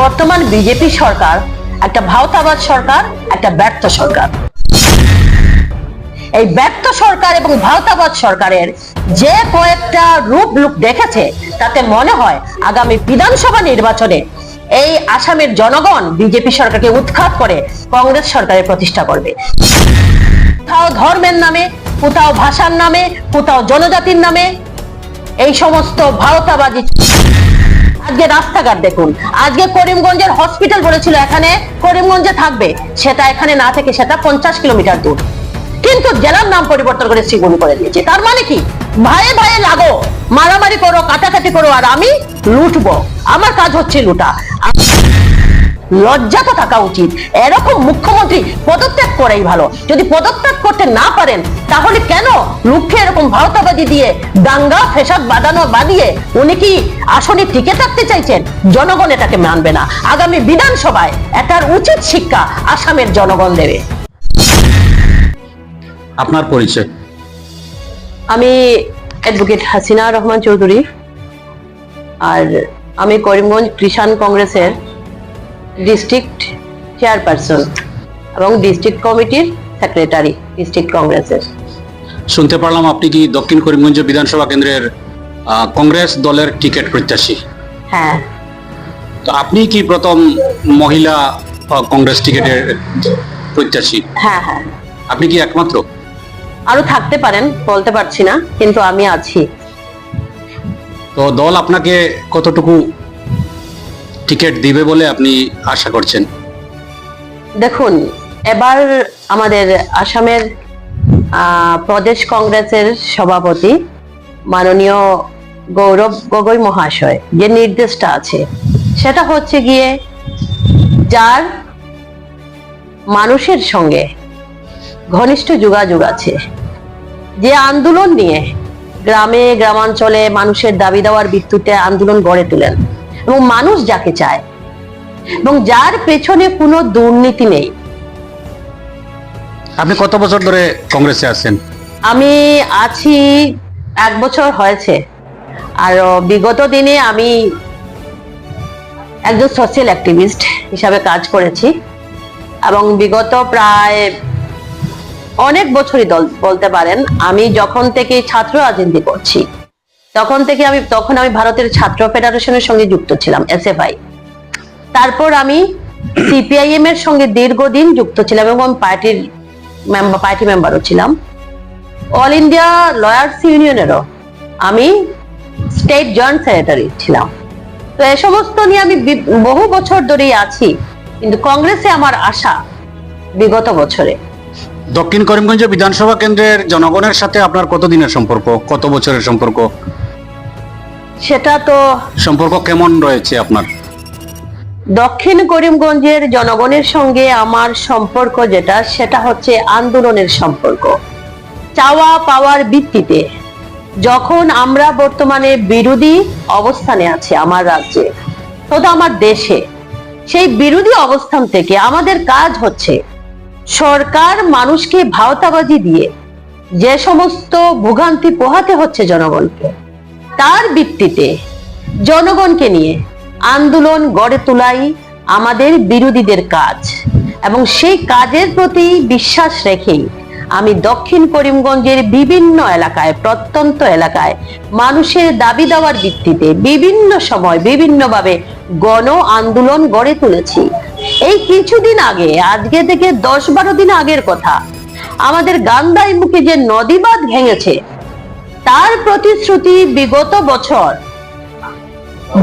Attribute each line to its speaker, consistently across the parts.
Speaker 1: বর্তমান বিজেপি সরকার, একটা ভাওতাবাদ সরকার, একটা ব্যর্থ সরকার। এই ব্যর্থ সরকার এবং ভাওতাবাদ সরকারের যে কয়েকটা রূপ লুক দেখেছে, তাতে মনে হয় আগামী বিধানসভা নির্বাচনে এই আসামের জনগণ বিজেপি সরকারকে উৎখাত করে কংগ্রেস সরকারের প্রতিষ্ঠা করবে। কোথাও ধর্মের নামে, কোথাও ভাষার নামে, কোথাও জনজাতির নামে এই সমস্ত ভারতাবাদী আজকে রাস্তাঘাট দেখুন। আজকে করিমগঞ্জের হসপিটাল বলেছিল, এখানে করিমগঞ্জে থাকবে। সেটা এখানে না থেকে সেটা পঞ্চাশ কিলোমিটার দূর। কিন্তু জেলার নাম পরিবর্তন করে শ্রীগুন করে দিয়েছে। তার মানে কি? ভাইয়ে ভাইয়ে লাগো, মারামারি করো, কাটাকাটি করো, আর আমি লুটবো। আমার কাজ হচ্ছে লুটা। লজ্জা তো থাকা উচিত। এরকম মুখ্যমন্ত্রী পদত্যাগ করাই ভালো। যদি পদত্যাগ করতে না পারেন তাহলে কেন লুক্ষে এরকম ভারতাবাদী দিয়ে দাঙ্গা ফেসাদ বাঁধানো বাদিয়ে উনি কি আসনে টিকে থাকতে চাইছেন? জনগণ এটাকে মানবে না। আগামী বিধানসভায় এটার উচিত শিক্ষা আসামের জনগণ দেবে।
Speaker 2: আপনার পরিচয়।
Speaker 1: আমি অ্যাডভোকেট হাসিনা রহমান চৌধুরী। আর আমি করিমগঞ্জ কৃষাণ কংগ্রেসের ডিস্ট্রিক্ট চেয়ারপারসন এবং ডিস্ট্রিক্ট কমিটির সেক্রেটারি ডিস্ট্রিক্ট কংগ্রেসের
Speaker 2: শুনতে পারলাম আপনি কি দক্ষিণ করিমগঞ্জ বিধানসভা কেন্দ্রের কংগ্রেস দলের টিকিট প্রত্যাশী?
Speaker 1: হ্যাঁ।
Speaker 2: তো আপনি কি প্রথম মহিলা কংগ্রেস টিকিটের প্রত্যাশী?
Speaker 1: হ্যাঁ হ্যাঁ।
Speaker 2: আপনি কি একমাত্র?
Speaker 1: আরও থাকতে পারেন বলতে পারছি না কিন্তু আমি আছি।
Speaker 2: তো দল আপনাকে কতটুকু টিকিট দিবে বলে আপনি আশা করছেন?
Speaker 1: দেখুন, এবার আমাদের আসামের প্রদেশ কংগ্রেসের সভাপতি মাননীয় গৌরব গগৈ মহাশয় যে নির্দেশটা আছে, সেটা হচ্ছে গিয়ে যার মানুষের সঙ্গে ঘনিষ্ঠ যোগাযোগ আছে, যে আন্দোলন নিয়ে গ্রামে, গ্রামাঞ্চলে মানুষের দাবি দেওয়ার ভিত্তিতে আন্দোলন গড়ে তোলেন। এবং মানুষ যাকে চায়। এবং যার পেছনে কোনো দুর্নীতি নেই।
Speaker 2: আপনি কত বছর ধরে কংগ্রেসে আছেন?
Speaker 1: আমি আছি এক বছর হয়েছে। আর বিগত দিনে আমি একজন সোশ্যাল অ্যাক্টিভিস্ট হিসাবে কাজ করেছি। এবং বিগত প্রায় অনেক বছরই দল- বলতে পারেন আমি যখন থেকে ছাত্র রাজনীতি করছি। তখন থেকে আমি, তখন আমি ভারতের ছাত্র ফেডারেশনের সঙ্গে যুক্ত ছিলাম এসএফআই তারপর আমি সিপিআইএম এর সঙ্গে দীর্ঘদিন যুক্ত ছিলাম এবং আমি পার্টির মেম্বার পার্টি মেম্বারও ছিলাম। অল ইন্ডিয়া লয়ার্স ইউনিয়নেরও আমি স্টেট জয়েন্ট সেক্রেটারি ছিলাম। তো এ সমস্ত নিয়ে আমি বহু বছর ধরেই আছি, কিন্তু কংগ্রেসে আমার আশা বিগত বছরে।
Speaker 2: দক্ষিণ করিমগঞ্জ বিধানসভা কেন্দ্রের জনগণের সাথে আপনার কত দিনের সম্পর্ক? কত বছরের সম্পর্ক?
Speaker 1: সেটা তো
Speaker 2: সম্পর্ক কেমন রয়েছে আপনার?
Speaker 1: দক্ষিণ করিমগঞ্জের জনগণের সঙ্গে আমার সম্পর্ক যেটা সেটা হচ্ছে আন্দোলনের সম্পর্ক। চাওয়া পাওয়ার ভিত্তিতে যখন আমরা বর্তমানে বিরোধী অবস্থানে আছি আমার রাজ্যে তথা আমার দেশে সেই বিরোধী অবস্থান থেকে আমাদের কাজ হচ্ছে সরকার মানুষকে ভাওতাবাজি দিয়ে যে সমস্ত ভোগান্তি পোহাতে হচ্ছে জনগণকে, তার ভিত্তিতে জনগণকে নিয়ে আন্দোলন গড়ে তোলাই আমাদের বিরোধীদের কাজ। এবং সেই কাজের প্রতি বিশ্বাস রেখেই আমি দক্ষিণ করিমগঞ্জের বিভিন্ন এলাকায়, প্রত্যন্ত এলাকায় মানুষের দাবি দেওয়ার ভিত্তিতে বিভিন্ন সময় বিভিন্নভাবে গণ আন্দোলন গড়ে তুলেছি। এই কিছুদিন আগে, আজকে থেকে দশ বারো দিন আগের কথা, আমাদের গান্ধাই মুখে যে নদীবাদ ভেঙেছে, তার প্রতিশ্রুতি বিগত বছর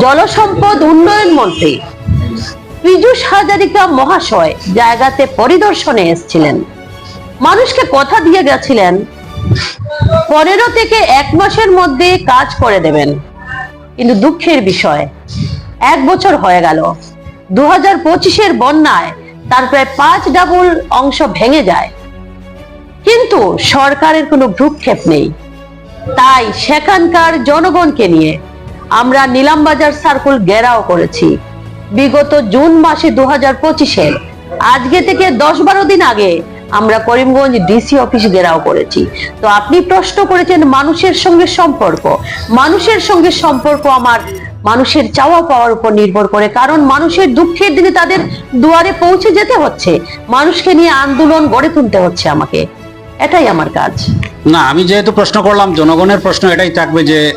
Speaker 1: জলসম্পদ উন্নয়ন মন্ত্রী পীযূষ হাজারিকা মহাশয় জায়গাতে পরিদর্শনে এসেছিলেন। মানুষকে কথা দিয়ে গেছিলেন, পনেরো থেকে এক মাসের মধ্যে কাজ করে দেবেন। কিন্তু দুঃখের বিষয়, এক বছর হয়ে গেল। দু হাজার পঁচিশের বন্যায় তার প্রায় পাঁচ ডাবল অংশ ভেঙে যায়। কিন্তু সরকারের কোনো ভ্রুক্ষেপ নেই। তাই সেখানকার জনগণকে নিয়ে আমরা নিলামবাজার সার্কুল ঘেরাও করেছি। বিগত জুন মাসে দু হাজার পঁচিশের, আজকে থেকে দশ বারো দিন আগে আমরা করিমগঞ্জ ডিসি অফিস ঘেরাও করেছি। তো আপনি প্রশ্ন করেছেন মানুষের সঙ্গে সম্পর্ক। মানুষের সঙ্গে সম্পর্ক আমার মানুষের চাওয়া পাওয়ার উপর নির্ভর করে। কারণ মানুষের দুঃখের দিনে তাদের দুয়ারে পৌঁছে যেতে হচ্ছে। মানুষকে নিয়ে আন্দোলন গড়ে তুলতে হচ্ছে আমাকে। এটাই আমার কাজ।
Speaker 2: না, আমি যেহেতু প্রশ্ন করলাম, জনগণের প্রশ্ন এটাই থাকবে যে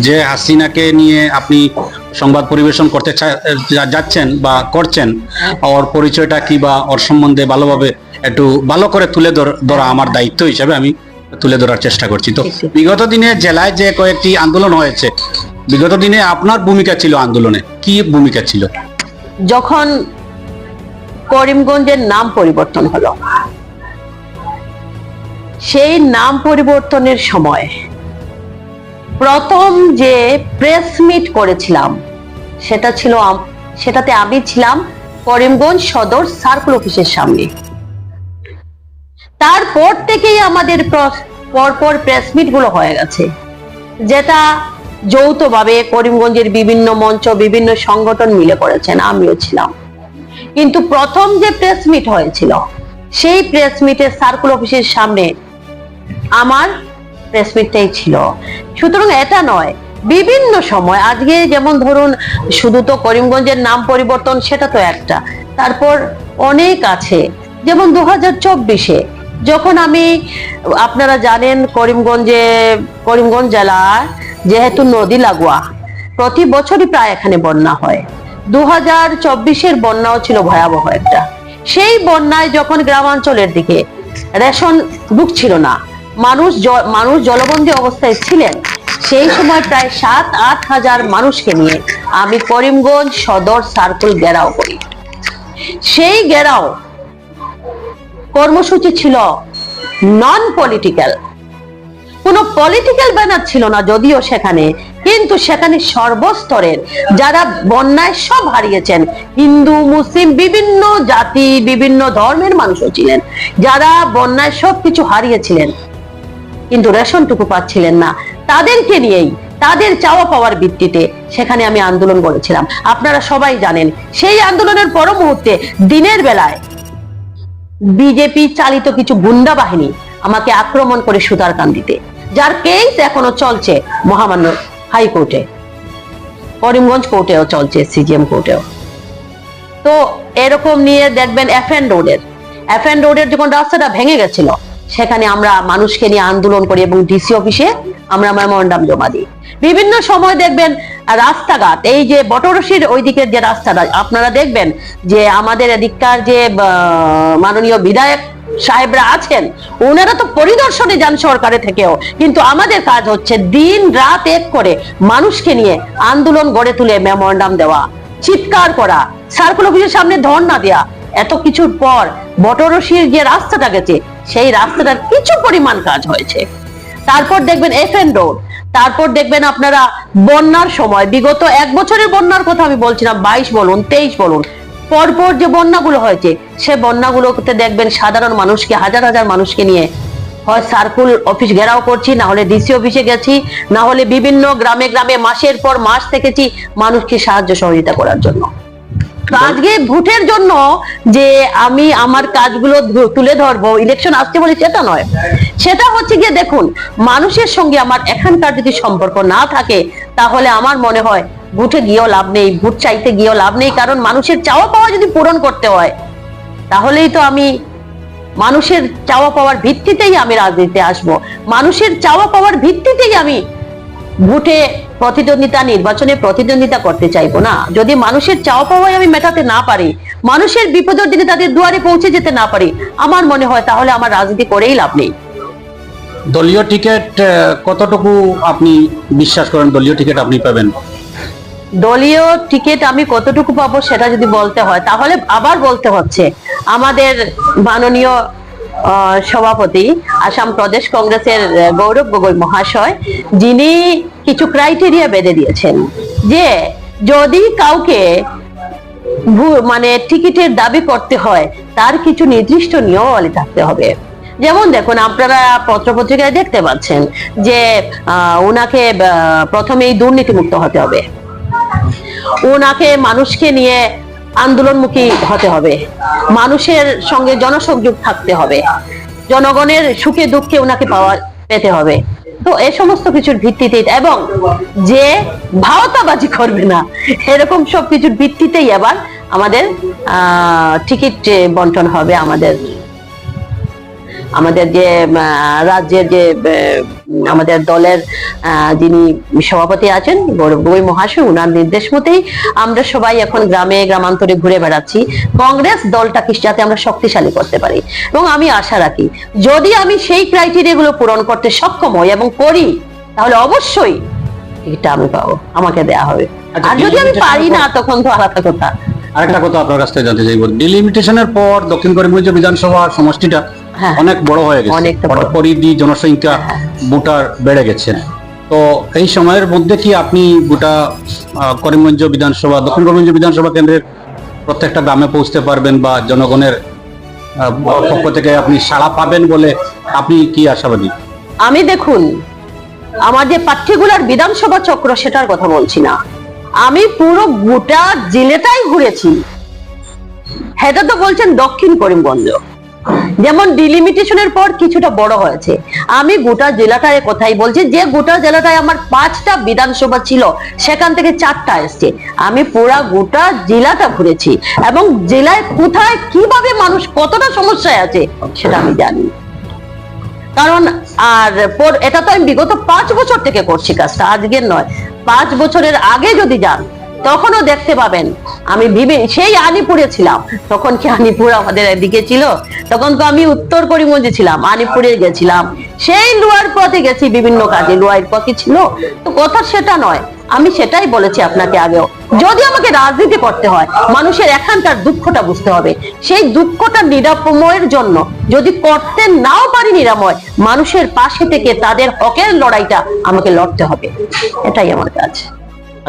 Speaker 2: যে হাসিনাকে নিয়ে আপনি সংবাদ পরিবেশন করতে যাচ্ছেন বা করছেন, ওর পরিচয়টা কি বা ওর সম্বন্ধে ভালোভাবে একটু ভালো করে তুলে ধর- আমার দায়িত্ব হিসেবে আমি তুলে ধরার চেষ্টা করছি। তো। বিগত দিনে জেলায় যে কয়েকটি আন্দোলন হয়েছে বিগত দিনে আপনার ভূমিকা ছিল আন্দোলনে কি ভূমিকা ছিল?
Speaker 1: যখন করিমগঞ্জের নাম পরিবর্তন হলো সেই নাম পরিবর্তনের সময় প্রথম যে প্রেস মিট করেছিলাম সেটা ছিল সেটাতে আমি ছিলাম করিমগঞ্জ সদর সার্কেল অফিসের সামনে। তারপর থেকেই আমাদের প্র- পরপর প্রেস মিটগুলো হয়ে গেছে। যেটা যৌথভাবে করিমগঞ্জের বিভিন্ন মঞ্চ, বিভিন্ন সংগঠন মিলে করেছেন, আমিও ছিলাম। কিন্তু প্রথম যে প্রেস মিট হয়েছিল, সেই প্রেস মিটে সার্কুল অফিসের সামনে আমার প্রেস মিটটাই ছিল। সুতরাং এটা নয়, বিভিন্ন সময়, আজকে যেমন ধরুন শুধু তো করিমগঞ্জের নাম পরিবর্তন, সেটা তো একটা। তারপর অনেক আছে, যেমন দু হাজার চব্বিশে যখন আমি, আপনারা জানেন করিমগঞ্জে, করিমগঞ্জ জেলার যেহেতু নদী লাগোয়া, প্রতি বছরই প্রায় এখানে বন্যা হয়। দু হাজার চব্বিশের বন্যাও ছিল ভয়াবহ একটা। সেই বন্যায় যখন গ্রামাঞ্চলের দিকে রেশন ঢুকছিল না, মানুষ মানুষ জলবন্দী অবস্থায় ছিলেন, সেই সময় প্রায় সাত, আট হাজার মানুষকে নিয়ে আমি করিমগঞ্জ সদর সার্কেল গেরাও করি। সেই ঘেরাও কর্মসূচি ছিল নন পলিটিক্যাল কোনো পলিটিক্যাল ব্যানার ছিল না যদিও সেখানে, কিন্তু সেখানে সর্বস্তরের যারা বন্যায় সব হারিয়েছেন, হিন্দু, মুসলিম, বিভিন্ন জাতি, বিভিন্ন ধর্মের মানুষও ছিলেন, যারা বন্যায় সব কিছু হারিয়েছিলেন, কিন্তু রেশনটুকু পাচ্ছিলেন না। তাদেরকে নিয়েই, তাদের চাওয়া পাওয়ার ভিত্তিতে সেখানে আমি আন্দোলন করেছিলাম আপনারা সবাই জানেন, সেই আন্দোলনের পর মুহূর্তে দিনের বেলায় বিজেপি চালিত কিছু গুন্ডা বাহিনী আমাকে আক্রমণ করে সুতারকান্দিতে যার কেস এখনও চলছে মহামান্য হাইকোর্টে, করিমগঞ্জ কোর্টেও চলছে, সিজিএম কোর্টেও। তো এরকম নিয়ে দেখবেন এফ এন রোডের এফ এন রোডের যখন রাস্তাটা ভেঙে গেছিল সেখানে আমরা মানুষকে নিয়ে আন্দোলন করি এবং ডিসি অফিসে আমরা মেমোরান্ডাম জমা দিই। বিভিন্ন সময় দেখবেন রাস্তাঘাট, এই যে বটরসির ওই দিকের যে রাস্তাটা আপনারা দেখবেন যে আমাদের এদিককার যে মাননীয় বিধায়ক সাহেবরা আছেন ওনারা তো পরিদর্শনে যান সরকারে থেকেও। কিন্তু আমাদের কাজ হচ্ছে দিন রাত এক করে মানুষকে নিয়ে আন্দোলন গড়ে তুলে মেমোরান্ডাম দেওয়া, চিৎকার করা, সার্কুল অফিসের সামনে ধর্ণা দেয়া। এত কিছুর পর বটরসির যে রাস্তাটা গেছে, সেই রাস্তাটার কিছু পরিমাণ কাজ হয়েছে। তারপর দেখবেন এফ এন রোড তারপর দেখবেন আপনারা বন্যার সময়, বিগত এক বছরের বন্যার কথা আমি বলছি না বাইশ বলুন, তেইশ বলুন, পরপর যে বন্যাগুলো হয়েছে, সে বন্যাগুলোতে দেখবেন সাধারণ মানুষকে, হাজার হাজার মানুষকে নিয়ে, হয় সার্কুল অফিস ঘেরাও করছি, না হলে ডিসি অফিসে গেছি, না হলে বিভিন্ন গ্রামে গ্রামে মাসের পর মাস থেকেছি মানুষকে সাহায্য সহযোগিতা করার জন্য। আজকে ভোটের জন্য যে আমি আমার কাজগুলো তুলে ধরবো ইলেকশন আসছে বলে সেটা নয়। সেটা হচ্ছে গিয়ে দেখুন, মানুষের সঙ্গে আমার এখানকার যদি সম্পর্ক না থাকে, তাহলে আমার মনে হয় ভোটে গিয়েও লাভ নেই, ভোট চাইতে গিয়েও লাভ নেই, কারণ মানুষের চাওয়া পাওয়া যদি পূরণ করতে হয়, তাহলেই তো আমি মানুষের চাওয়া পাওয়ার ভিত্তিতেই আমি রাজনীতিতে আসব। মানুষের চাওয়া পাওয়ার ভিত্তিতেই আমি ভোটে প্রতিদ্বন্দ্বিতা নির্বাচনে প্রতিদ্বন্দ্বিতা করতে চাইব না। যদি মানুষের চাওয়া পাওয়াই আমি মেটাতে না পারি মানুষের বিপদের দিনে তাদের দুয়ারে পৌঁছে যেতে না পারি আমার মনে হয় তাহলে আমার রাজনীতি করেই লাভ নেই।
Speaker 2: দলীয় টিকিট কতটুকু আপনি বিশ্বাস করেন দলীয় টিকিট আপনি পাবেন?
Speaker 1: দলীয় টিকিট আমি কতটুকু পাবো সেটা যদি বলতে হয় তাহলে আবার বলতে হচ্ছে আমাদের মাননীয় সভাপতি আসাম প্রদেশ কংগ্রেসের গৌরব গগৈ মহাশয় যিনি কিছু ক্রাইটেরিয়া বেঁধে দিয়েছেন যে যদি কাউকে মানে টিকিটের দাবি করতে হয়, তার কিছু নির্দিষ্ট নিয়মাবলী থাকতে হবে। যেমন দেখুন, আপনারা পত্রপত্রিকায় দেখতে পাচ্ছেন যে ওনাকে প্রথমেই দুর্নীতিমুক্ত হতে হবে। ওনাকে মানুষকে নিয়ে আন্দোলনমুখী হতে হবে। মানুষের সঙ্গে জনসংযোগ থাকতে হবে। জনগণের সুখে দুঃখে ওনাকে পাওয়া পেতে হবে। তো এ সমস্ত কিছুর ভিত্তিতে এবং যে ভাওতাবাজি করবে না এরকম সব কিছুর ভিত্তিতেই আবার আমাদের আহ, টিকিট বন্টন হবে আমাদের আমাদের যে রাজ্যের যে আমাদের দলের যিনি সভাপতি আছেন গৌরব গগৈ মহাশয় উনার নির্দেশ মতেই আমরা সবাই এখন গ্রামে গ্রামান্তরে ঘুরে বেড়াচ্ছি। কংগ্রেস দলটাকে যাতে আমরা শক্তিশালী করতে পারি। এবং আমি আশা রাখি যদি আমি সেই ক্রাইটেরিয়া গুলো পূরণ করতে সক্ষম হই এবং করি তাহলে অবশ্যই এটা আমি পাবো আমাকে দেয়া হবে।
Speaker 2: আচ্ছা,
Speaker 1: আর যদি আমি পারি না তখন তো আলাদা কথা
Speaker 2: আরেকটা কথা আপনার কাছ থেকে জানতে চাইব। ডিলিমিটেশনের পর দক্ষিণ করিমগঞ্জ বিধানসভা সমষ্টিটা। অনেক বড় হয়ে গেছে। পরিধি জনসংখ্যা ভোটার বেড়ে গেছে। তো এই সময়ের মধ্যে কি আপনি গোটা করিমগঞ্জ বিধানসভা দক্ষিণ করিমগঞ্জ বিধানসভা কেন্দ্রের প্রত্যেকটা গ্রামে পৌঁছতে পারবেন বা জনগণের পক্ষ থেকে আপনি সাড়া পাবেন বলে আপনি কি আশাবাদী?
Speaker 1: আমি দেখুন আমার যে পার্টিকুলার বিধানসভা চক্র সেটার কথা বলছি না। আমি পুরো গোটা জেলেটাই ঘুরেছি। সেটা তো বলছেন দক্ষিণ করিমগঞ্জ। যেমন ডিলিমিটেশনের পর কিছুটা বড় হয়েছে। আমি গোটা জেলাটার কথাই বলছি, যে গোটা জেলাটায় আমার পাঁচটা বিধানসভা ছিল, সেখান থেকে চারটা এসছে। আমি পুরা গোটা জেলাটা ঘুরেছি এবং জেলায় কোথায়, কীভাবে মানুষ কতটা সমস্যায় আছে, সেটা আমি জানি। কারণ আর এটা তো আমি বিগত পাঁচ বছর থেকে করছি কাজটা, আজকের নয়। পাঁচ বছরের আগে যদি যান, তখনও দেখতে পাবেন আমি বিবে, সেই আলিপুরে ছিলাম। তখন কি আলিপুর আমাদের এদিকে ছিল? তখন তো আমি উত্তর করিমগঞ্জে ছিলাম আলিপুরে গেছিলাম। সেই লোয়ার পথে গেছি বিভিন্ন কাজে। লোয়ার পথে ছিল? তো কথা সেটা নয়। আমি সেটাই বলেছি আপনাকে আগেও। যদি আমাকে রাজনীতি করতে হয়, মানুষের এখানকার দুঃখটা বুঝতে হবে। সেই দুঃখটা নিরাময়ের জন্য যদি করতে নাও পারি নিরাময়, মানুষের পাশে থেকে তাদের হকের লড়াইটা আমাকে লড়তে হবে। এটাই আমার কাজ।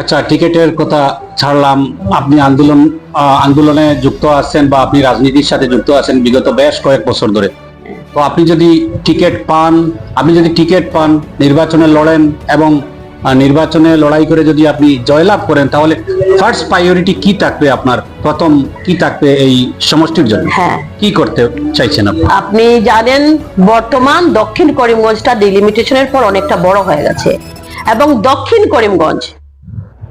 Speaker 2: আচ্ছা টিকেটের কথা ছাড়লাম। আপনি আন্দোলন আন্দোলনে যুক্ত আছেন বা আপনি রাজনীতির সাথে যুক্ত আছেন বিগত বেশ কয়েক বছর ধরে। তো আপনি যদি টিকিট পান আপনি যদি টিকিট পান নির্বাচনে লড়েন এবং নির্বাচনে লড়াই করে যদি আপনি জয়লাভ করেন তাহলে ফার্স্ট প্রায়োরিটি কি থাকবে আপনার? প্রথম কি থাকবে এই সমষ্টির জন্য?
Speaker 1: হ্যাঁ।
Speaker 2: কি করতে চাইছেন আপনি?
Speaker 1: আপনি জানেন বর্তমান দক্ষিণ করিমগঞ্জটা ডিলিমিটেশনের পর অনেকটা বড় হয়ে গেছে। এবং দক্ষিণ করিমগঞ্জ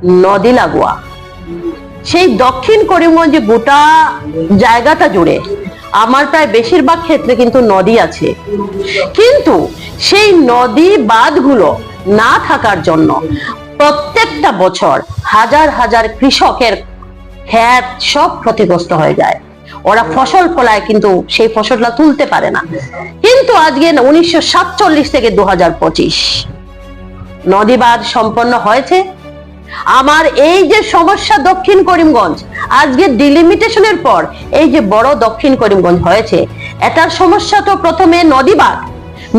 Speaker 1: নদী লাগোয়া। সেই দক্ষিণ করিমগঞ্জে গোটা জায়গাটা জুড়ে আমার প্রায় বেশিরভাগ ক্ষেত্রে কিন্তু নদী আছে। কিন্তু সেই নদী বাঁধগুলো না থাকার জন্য প্রত্যেকটা বছর হাজার হাজার কৃষকের খ্যাত সব ক্ষতিগ্রস্ত হয়ে যায়। ওরা ফসল ফলায় কিন্তু সেই ফসলটা তুলতে পারে না। কিন্তু আজকে উনিশশো সাতচল্লিশ থেকে দু হাজার পঁচিশ নদী বাঁধ সম্পন্ন হয়েছে। আমার এই যে সমস্যা দক্ষিণ করিমগঞ্জ, আজকে ডিলিমিটেশনের পর এই যে বড় দক্ষিণ করিমগঞ্জ হয়েছে এটার সমস্যা তো প্রথমে নদীবাদ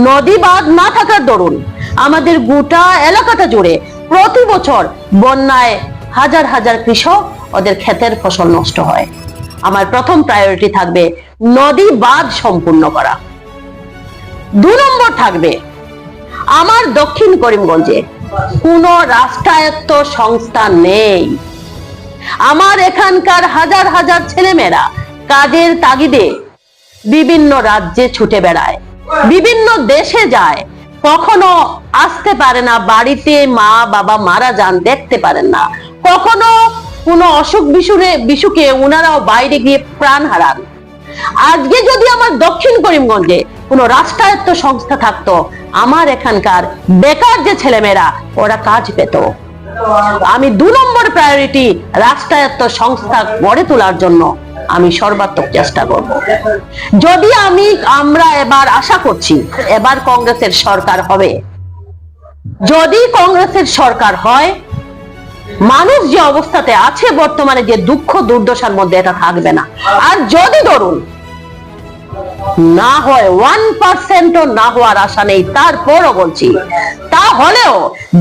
Speaker 1: নদীবাদ না থাকার দরুন আমাদের গোটা এলাকাটা জুড়ে প্রতি বছর বন্যায় হাজার হাজার কৃষক ওদের ক্ষেতের ফসল নষ্ট হয়। আমার প্রথম প্রায়োরিটি থাকবে নদী বাঁধ সম্পূর্ণ করা। দু নম্বর থাকবে আমার দক্ষিণ করিমগঞ্জে কোনো রাষ্ট্রায়ত্ত সংস্থা নেই। আমার এখানকার হাজার হাজার ছেলেমেয়েরা কাজের তাগিদে বিভিন্ন রাজ্যে ছুটে বেড়ায়, বিভিন্ন দেশে যায়। কখনো আসতে পারে না, বাড়িতে মা, বাবা, মারা যান, দেখতে পারেন না। কখনো কোনো অসুখ বিসুরে, বিসুকে ওনারাও বাইরে গিয়ে প্রাণ হারান। আজকে যদি আমার দক্ষিণ করিমগঞ্জে কোনো রাষ্ট্রায়ত্ত সংস্থা থাকতো। আমার এখানকার বেকার যে ছেলেমেয়েরা, ওরা কাজ পেত। আমি দু নম্বর প্রায়োরিটি রাষ্ট্রায়ত্ত সংস্থা গড়ে তোলার জন্য আমি সর্বাত্মক চেষ্টা করব। যদি আমি, আমরা এবার আশা করছি, এবার কংগ্রেসের সরকার হবে। যদি কংগ্রেসের সরকার হয়, মানুষ যে অবস্থাতে আছে বর্তমানে যে দুঃখ দুর্দশার মধ্যে, এটা থাকবে না। আর যদি ধরুন না হয় ওয়ান পার্সেন্টও না হওয়ার আশা নেই, তারপরও বলছি। তা হলেও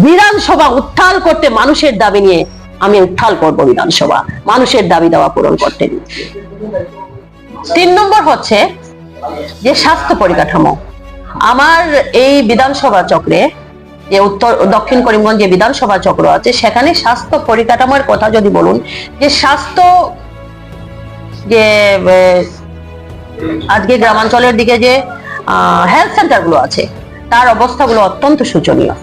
Speaker 1: বিধানসভা উত্থাল করতে মানুষের দাবি নিয়ে আমি উত্থাল করব বিধানসভা। মানুষের দাবি দেওয়া পূরণ করতে তিন নম্বর হচ্ছে যে স্বাস্থ্য পরিকাঠামো। আমার এই বিধানসভা চক্রে যে উত্তর, দক্ষিণ করিমগঞ্জ যে বিধানসভা চক্র আছে, সেখানে স্বাস্থ্য পরিকাঠামোর কথা যদি বলুন, যে স্বাস্থ্য যে আজকে গ্রামাঞ্চলের দিকে যে হেলথ সেন্টারগুলো আছে, তার অবস্থাগুলো অত্যন্ত শোচনীয়।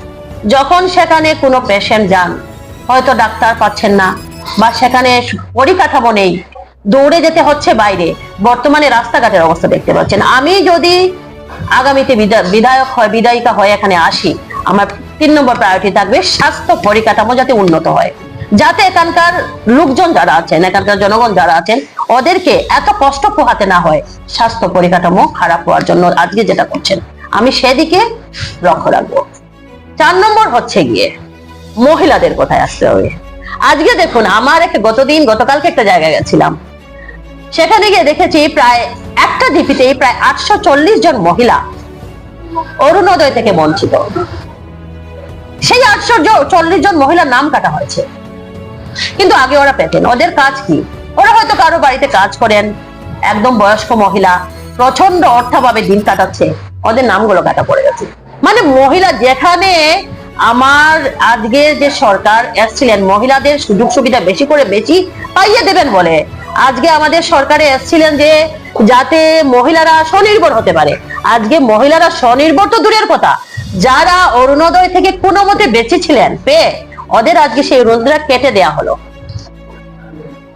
Speaker 1: যখন সেখানে কোনো পেশেন্ট যান, হয়তো ডাক্তার পাচ্ছেন না, বা সেখানে পরিকাঠামো নেই, দৌড়ে যেতে হচ্ছে বাইরে, বর্তমানে রাস্তাঘাটের অবস্থা দেখতে পাচ্ছেন। আমি যদি আগামীতে বিধায়ক হয়, বিধায়িকা হয় এখানে আসি, আমার তিন নম্বর প্রায়োরিটি থাকবে স্বাস্থ্য পরিকাঠামো যাতে উন্নত হয়। যাতে এখানকার লোকজন যারা আছেন, এখানকার জনগণ যারা আছেন ওদেরকে এত কষ্ট পোহাতে না হয়। স্বাস্থ্য পরিকাঠামো খারাপ হওয়ার জন্য আজকে যেটা করছেন, আমি সেদিকে লক্ষ্য রাখব। চার নম্বর হচ্ছে গিয়ে মহিলাদের কোথায় আসতে হবে। আজকে দেখুন, আমার একটা গতদিন, গতকালকে একটা জায়গায় গেছিলাম। সেখানে গিয়ে দেখেছি প্রায় একটা ডিপিতে প্রায় আটশো চল্লিশ জন মহিলা অরুণোদয় থেকে বঞ্চিত। সেই আটশো চল্লিশ জন মহিলার নাম কাটা হয়েছে। কিন্তু আগে ওরা পেতেন। ওদের কাজ কি? ওরা হয়তো কারও বাড়িতে কাজ করেন। একদম বয়স্ক মহিলা প্রচণ্ড অর্থাভাবে দিন কাটাচ্ছে। ওদের নামগুলো কাটা পড়ে গেছে। মানে মহিলা যেখানে আমার আজকে যে সরকার এসছিলেন, মহিলাদের সুযোগ সুবিধা বেশি করে বেশি পাইয়ে দেবেন বলে। আজকে আমাদের সরকারে এসছিলেন যে, যাতে মহিলারা স্বনির্ভর হতে পারে। আজকে মহিলারা স্বনির্ভর তো দূরের কথা। যারা অরুণোদয় থেকে কোনো মতে বেঁচে ছিলেন, পেয়ে ওদের আজকে সেই রোজগার কেটে দেয়া হলো।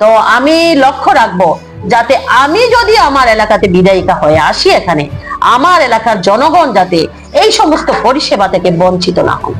Speaker 1: তো আমি লক্ষ্য রাখব যাতে আমি যদি আমার এলাকাতে বিদায়িকা হয়ে আসি এখানে, আমার এলাকার জনগণ যাতে এই সমস্ত পরিষেবা থেকে বঞ্চিত না হন।